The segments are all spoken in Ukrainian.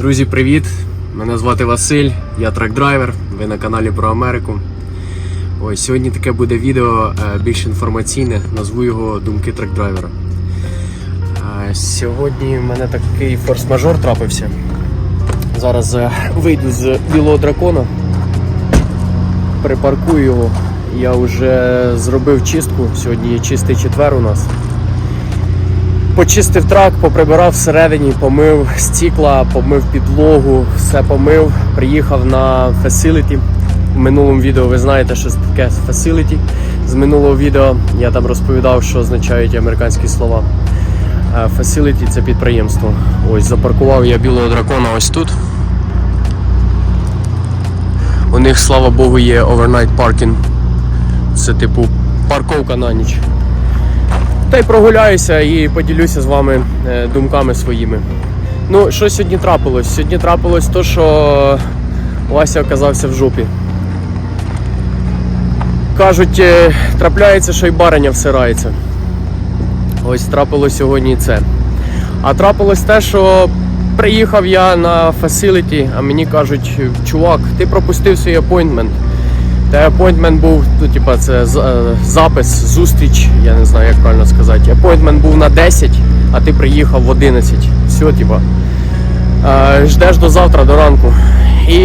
Друзі, привіт! Мене звати Василь, я трек-драйвер, ви на каналі про Америку. Ось сьогодні таке буде відео е, більш інформаційне, назву його Думки трек-драйвера. Е, Сьогодні в мене такий форс-мажор трапився. Зараз е, вийду з білого дракона, припаркую його. Я вже зробив чистку, сьогодні є чистий четвер у нас. Почистив трак, поприбирав всередині, помив стікла, помив підлогу, все помив. Приїхав на facility. В минулому відео ви знаєте, що таке facility. З минулого відео я там розповідав, що означають американські слова. Е, Facility – це підприємство. Ось запаркував я білого дракона ось тут. У них, слава Богу, є overnight parking. Це типу парковка на ніч. Та й прогуляюся і поділюся з вами е, думками своїми. Ну, що сьогодні трапилось? Сьогодні трапилось то, що Вася оказався в жопі. Кажуть, е, трапляється, що й бариня всирається. Ось трапилось сьогодні це. А трапилось те, що приїхав я на facility, а мені кажуть, чувак, ти пропустив свій апойнтмент. Та апойнтмент був, ну, типа, це е, запис, зустріч, я не знаю, як правильно сказати. Апойнтмент був на 10, а ти приїхав в 11. Все, типа. Е, ждеш до завтра, до ранку. І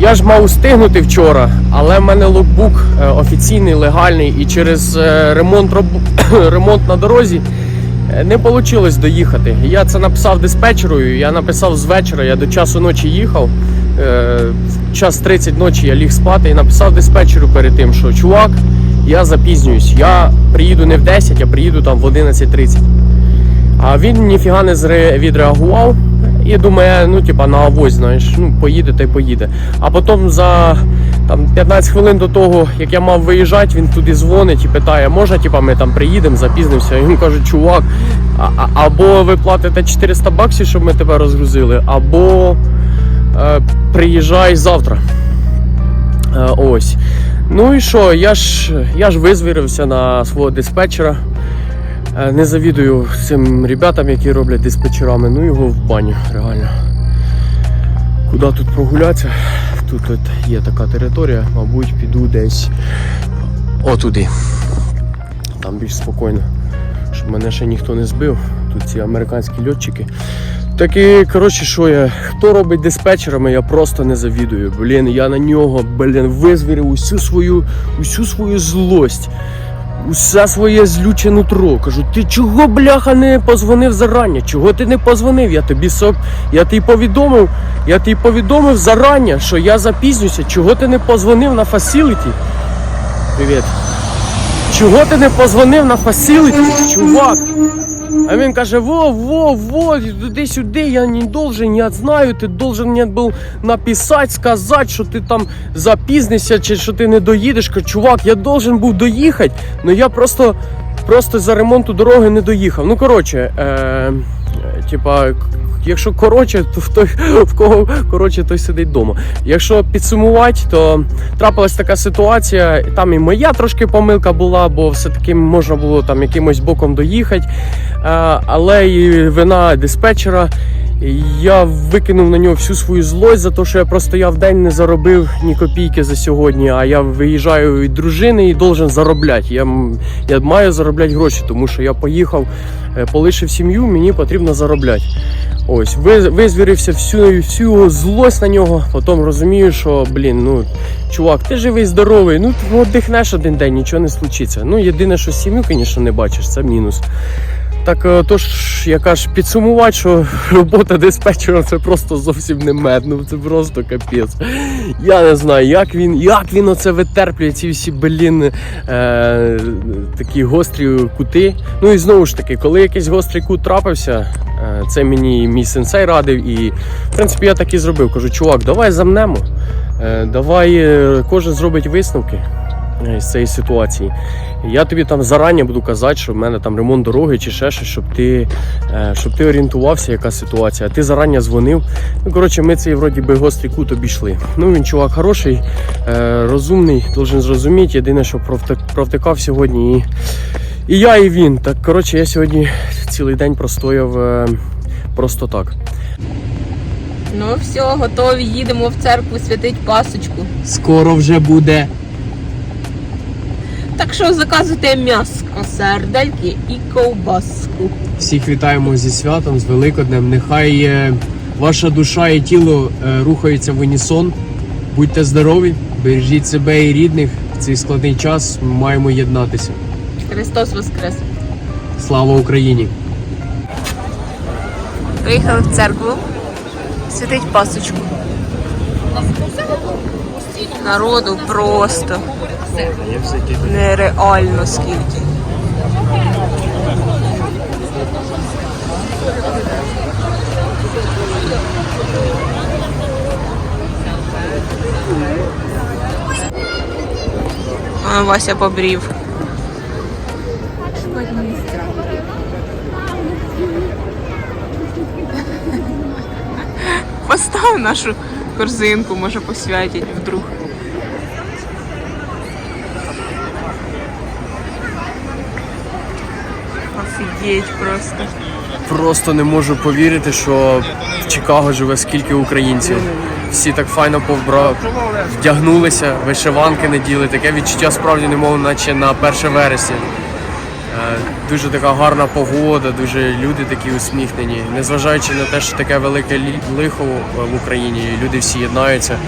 я ж мав встигнути вчора, але в мене локбук е, офіційний, легальний, і через ремонт, роб- ремонт на дорозі не вийшло доїхати. Я це написав диспетчеру, я написав з вечора, я до часу ночі їхав. Е, в час 30 ночі я ліг спати і написав диспетчеру перед тим, що чувак, я запізнююсь, я приїду не в 10, а приїду там в 11.30. А він ніфіга не відреагував і думає, ну типа на авось, знаєш, ну поїде та й поїде. А потім за там 15 хвилин до того, як я мав виїжджати, він туди дзвонить і питає, може, типа ми там приїдемо, запізнимося. Він каже, чувак, а- або ви платите 400 баксів, щоб ми тебе розгрузили, або е, приїжджай завтра. Е, ось. Ну і що, я ж, я ж визвірився на свого диспетчера. Е, Не завідую цим ребятам, які роблять диспетчерами, ну його в баню, реально. Куди тут прогулятися? Тут от є така територія, мабуть, піду десь отуди. Там більш спокійно, щоб мене ще ніхто не збив. Тут ці американські льотчики. Так і, коротше, що я, хто робить диспетчерами, я просто не завідую. Блін, я на нього, блін, визвірив усю свою, усю свою злость усе своє злюче нутро. Кажу, ти чого, бляха, не позвонив зарання? Чого ти не позвонив? Я тобі соб... я тобі повідомив, я тобі повідомив зарання, що я запізнюся. Чого ти не позвонив на фасіліті? Привіт. Чого ти не позвонив на фасіліті, чувак? А він каже, во, во, во, туди сюди, я не должен, я знаю, ти должен мені був написати, сказати, що ти там запізнишся, чи що ти не доїдеш. Кажу, чувак, я должен був доїхати, але я просто, просто за ремонту дороги не доїхав. Ну, коротше, е, типа, якщо коротше, то в той, в кого коротше, той сидить вдома. Якщо підсумувати, то трапилась така ситуація. Там і моя трошки помилка була, бо все-таки можна було там якимось боком доїхати. Але і вина диспетчера. Я викинув на нього всю свою злость за те, що я простояв день, не заробив ні копійки за сьогодні. А я виїжджаю від дружини і должен заробляти. Я, я маю заробляти гроші, тому що я поїхав, полишив сім'ю, мені потрібно заробляти. Ось, визвірився всю, всю злость на нього. Потім розумію, що блін, ну чувак, ти живий, здоровий. Ну ти віддихнеш один день, нічого не случиться. Ну єдине, що сім'ю, звісно, не бачиш, це мінус. Так е, тож, яка ж підсумувати, що робота диспетчера це просто зовсім не мед, ну це просто капець. Я не знаю, як він, як він оце витерплює, ці всі блін е, такі гострі кути. Ну і знову ж таки, коли якийсь гострий кут трапився, е, це мені мій сенсей радив, і в принципі я так і зробив. Кажу, чувак, давай замнемо, е, давай е, кожен зробить висновки з цієї ситуації. Я тобі там зарані буду казати, що в мене там ремонт дороги чи ще щось, щоб ти, е, щоб ти орієнтувався, яка ситуація. Ти зарані дзвонив. Ну, коротше, ми цей вроді би гострий кут обійшли. Ну він чувак хороший, е, розумний, должен зрозуміти. Єдине, що провтикав сьогодні. І, і я, і він. Так коротше, я сьогодні цілий день простояв е, просто так. Ну все, готові, їдемо в церкву святить пасочку. Скоро вже буде. Так що заказуйте м'яско, сердельки і ковбаску. Всіх вітаємо зі святом, з Великоднем. Нехай ваша душа і тіло е, рухаються в унісон. Будьте здорові, бережіть себе і рідних. В цей складний час ми маємо єднатися. Христос Воскрес! Слава Україні! Приїхали в церкву, святить пасочку. Народу просто нереально скільки. Вася побрів. Постав нашу корзинку, може посвятять вдруг. Офігеть просто. Просто не можу повірити, що в Чикаго живе скільки українців. Всі так файно повбра... вдягнулися, вишиванки наділи. Таке відчуття справді немов, наче на 1 вересня. Е, Дуже така гарна погода, дуже люди такі усміхнені. Незважаючи на те, що таке велике лихо в Україні, люди всі єднаються,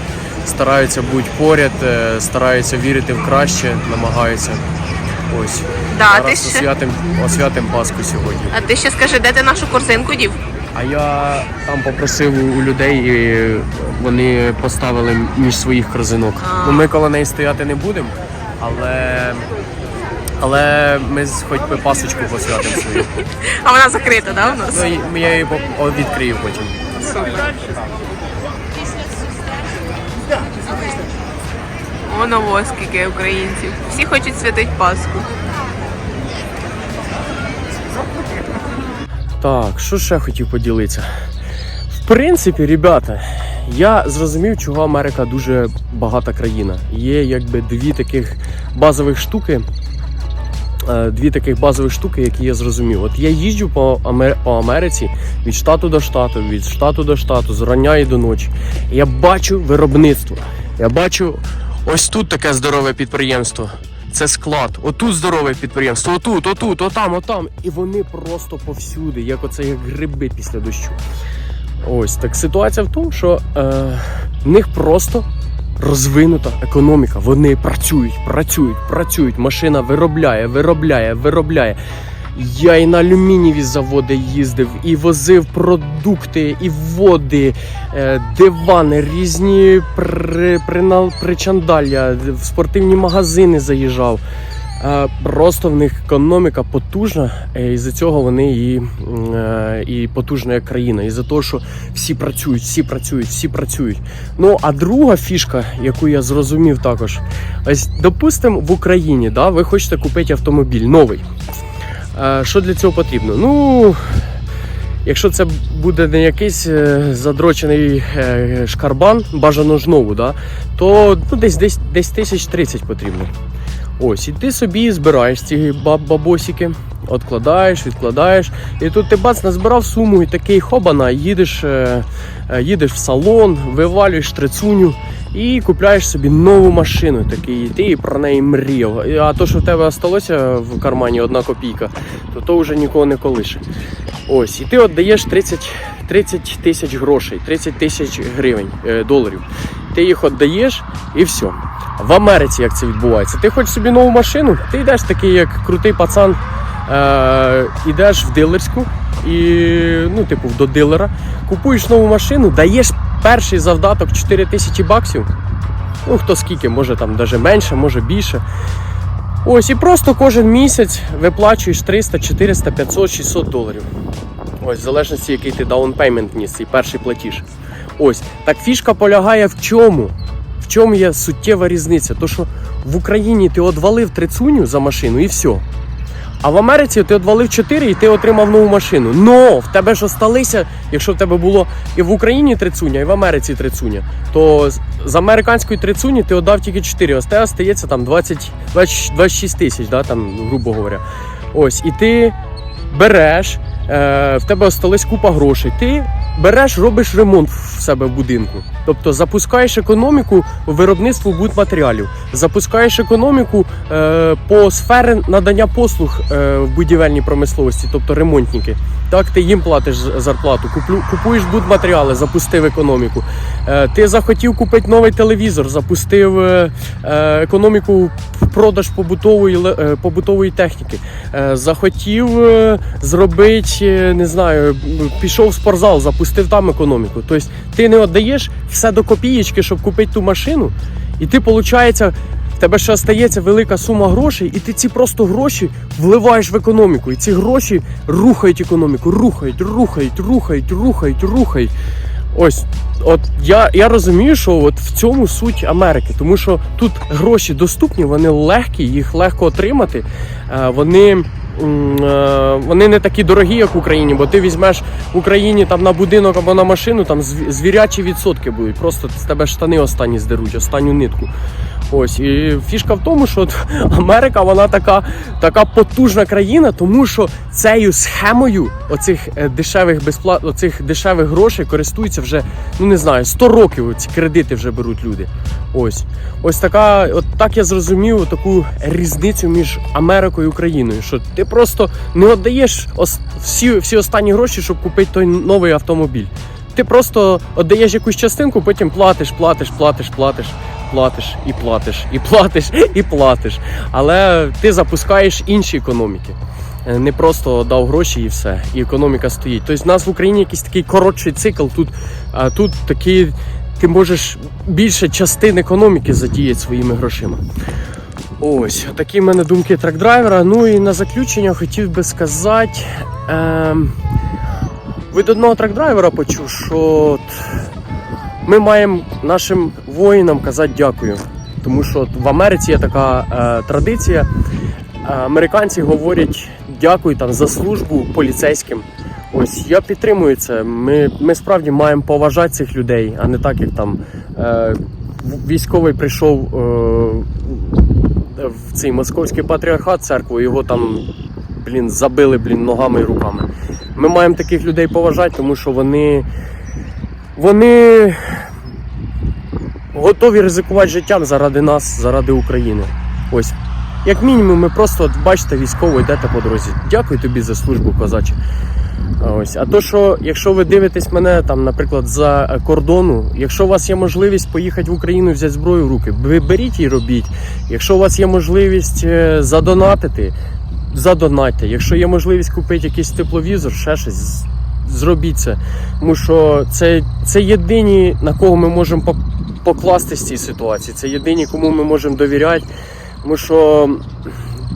стараються бути поряд, е, стараються вірити в краще, намагаються. Ось. Да, ти ще, освятим, освятим Пасху сьогодні. а ти ще скажи, де ти нашу корзинку дів? А я там попросив у- у людей, і вони поставили між своїх корзинок. А. Ну, ми коло неї стояти не будемо, але, але ми хоч би пасочку посвятимо свою. А вона закрита, да, у нас? Ну, я її відкрию потім. Супер. Воно во скільки українців. Всі хочуть святить Пасху. Так, що ще хотів поділитися? В принципі, ребята, я зрозумів, чого Америка дуже багата країна. Є якби дві таких базових штуки. е, Дві таких базових штуки, які я зрозумів. От я їжджу по, Амер... по Америці від штату до штату, від штату до штату, з рання і до ночі. Я бачу виробництво. Я бачу ось тут таке здорове підприємство. Це склад. Отут здорове підприємство, отут, отут, отам, отам. І вони просто повсюди, як оце як гриби після дощу. Ось так ситуація в тому, що е, в них просто розвинута економіка. Вони працюють, працюють, працюють. Машина виробляє, виробляє, виробляє. Я і на алюмінієві заводи їздив, і возив продукти, і води, е, дивани, різні при, принал, причандалля, в спортивні магазини заїжджав. Е, Просто в них економіка потужна, е, і за цього вони і, і потужна як країна. І за того, що всі працюють, всі працюють, всі працюють. Ну а друга фішка, яку я зрозумів також, ось допустимо в Україні, да, ви хочете купити автомобіль новий. Що для цього потрібно? Ну, якщо це буде не якийсь е, задрочений е, шкарбан, бажано ж нову, да, то ну, десь, десь, десь тисяч 30 потрібно. Ось, і ти собі збираєш ці баб бабосики, откладаєш, відкладаєш. І тут ти бац назбирав суму, і такий хобана, їдеш, е, їдеш в салон, вивалюєш трицуню і купляєш собі нову машину. Такий, ти про неї мріяв. А то, що в тебе залишилося в кармані одна копійка, то то вже нікого не колише. Ось, і ти віддаєш 30, 30 тисяч грошей, 30 тисяч гривень, е, доларів. Ти їх віддаєш і все. В Америці як це відбувається? Ти хочеш собі нову машину, ти йдеш такий, як крутий пацан, е, йдеш в дилерську і, ну, типу, до дилера, купуєш нову машину, даєш перший завдаток 4 тисячі баксів. Ну, хто скільки, може там навіть менше, може більше. Ось, і просто кожен місяць виплачуєш 300, 400, 500, 600 доларів. Ось, в залежності, який ти даунпеймент ніс, цей перший платіж. Ось, так фішка полягає в чому? В чому є суттєва різниця? То що в Україні ти одвалив трицуню за машину і все. А в Америці ти одвалив 4 і ти отримав нову машину. Но в тебе ж осталися, якщо в тебе було і в Україні трицуня, і в Америці трицуня, то з- з американської трицуні ти отдав тільки 4, ось тебе остається там 20, 20 26 тисяч, да, там, грубо говоря. Ось, і ти береш, е, в тебе осталась купа грошей. Ти береш, робиш ремонт в себе в будинку. Тобто запускаєш економіку виробництву будматеріалів, запускаєш економіку е, по сфері надання послуг е, в будівельній промисловості, тобто ремонтники. Так, ти їм платиш зарплату, куплю, купуєш будматеріали, запустив економіку. Е, ти захотів купити новий телевізор, запустив е, е, економіку в продаж побутової, е, побутової техніки. Е, захотів е, зробити, е, не знаю, пішов в спортзал, запустив там економіку. Тобто ти не віддаєш все до копієчки, щоб купити ту машину, і ти, виходить, в тебе ще остається велика сума грошей, і ти ці просто гроші вливаєш в економіку. І ці гроші рухають економіку, рухають, рухають, рухають, рухають, рухають. Ось, от я, я розумію, що от в цьому суть Америки, тому що тут гроші доступні, вони легкі, їх легко отримати. Е, Вони, вони не такі дорогі, як в Україні, бо ти візьмеш в Україні там на будинок або на машину, там звірячі відсотки будуть. Просто з тебе штани останні здеруть, останню нитку. Ось і фішка в тому, що Америка вона така, така потужна країна, тому що цією схемою оцих е, дешевих безплат... оцих дешевих грошей користуються вже ну не знаю 100 років. Ці кредити вже беруть люди. Ось ось така, от так я зрозумів таку різницю між Америкою і Україною. Що ти просто не віддаєш всі, всі останні гроші, щоб купити той новий автомобіль. Ти просто віддаєш якусь частинку, потім платиш, платиш, платиш, платиш платиш і платиш, і платиш, і платиш. Але ти запускаєш інші економіки. Е, Не просто дав гроші і все, і економіка стоїть. Тобто в нас в Україні якийсь такий коротший цикл. Тут, а тут такі, ти можеш більше частин економіки задіяти своїми грошима. Ось, такі в мене думки трак-драйвера. Ну і на заключення хотів би сказати. Ем, від одного трак-драйвера почув, що ми маємо нашим воїнам казати дякую. Тому що в Америці є така е, традиція. Е, Американці говорять дякую там за службу поліцейським. Ось я підтримую це. Ми, ми справді маємо поважати цих людей, а не так, як там е, військовий прийшов е, в цей московський патріархат церкву, його там блін, забили блін, ногами і руками. Ми маємо таких людей поважати, тому що вони, вони готові ризикувати життям заради нас, заради України. Ось. Як мінімум, ми просто от, бачите, військово йдете по дорозі. Дякую тобі за службу, козаче. Ось. А то, що якщо ви дивитесь мене там, наприклад, за кордону, якщо у вас є можливість поїхати в Україну взяти зброю в руки, ви беріть і робіть. Якщо у вас є можливість е, задонатити, задонатьте. Якщо є можливість купити якийсь тепловізор, ще щось, зробіть це. Тому що це, це єдині, на кого ми можемо покластися з цій ситуації. Це єдині, кому ми можемо довіряти. Тому що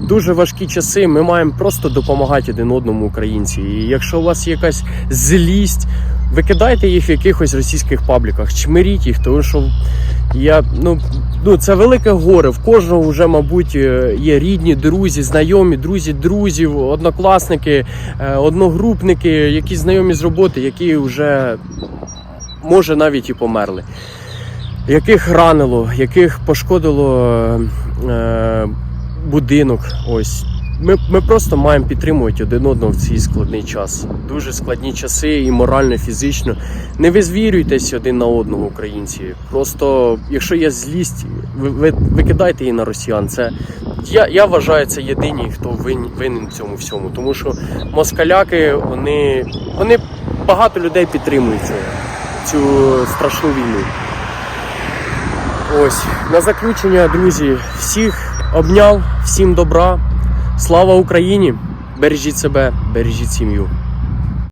дуже важкі часи, ми маємо просто допомагати один одному українці. І якщо у вас є якась злість, викидайте їх в якихось російських пабліках, чмиріть їх, тому що я ну, ну це велике горе. В кожного вже, мабуть, е, є рідні, друзі, знайомі, друзі, друзів, однокласники, е, одногрупники, якісь знайомі з роботи, які вже може навіть і померли. Яких ранило, яких пошкодило е, будинок. Ось. Ми, ми просто маємо підтримувати один одного в цей складний час. Дуже складні часи і морально, фізично. Не визвірюйтесь один на одного, українці. Просто, якщо є злість, ви, ви викидайте її на росіян. Це я, я вважаю, це єдині, хто винен, винен в цьому всьому. Тому що москаляки, вони, вони багато людей підтримують цю, цю страшну війну. Ось на заключення, друзі, всіх обняв, всім добра. Слава Україні! Бережіть себе, бережіть сім'ю.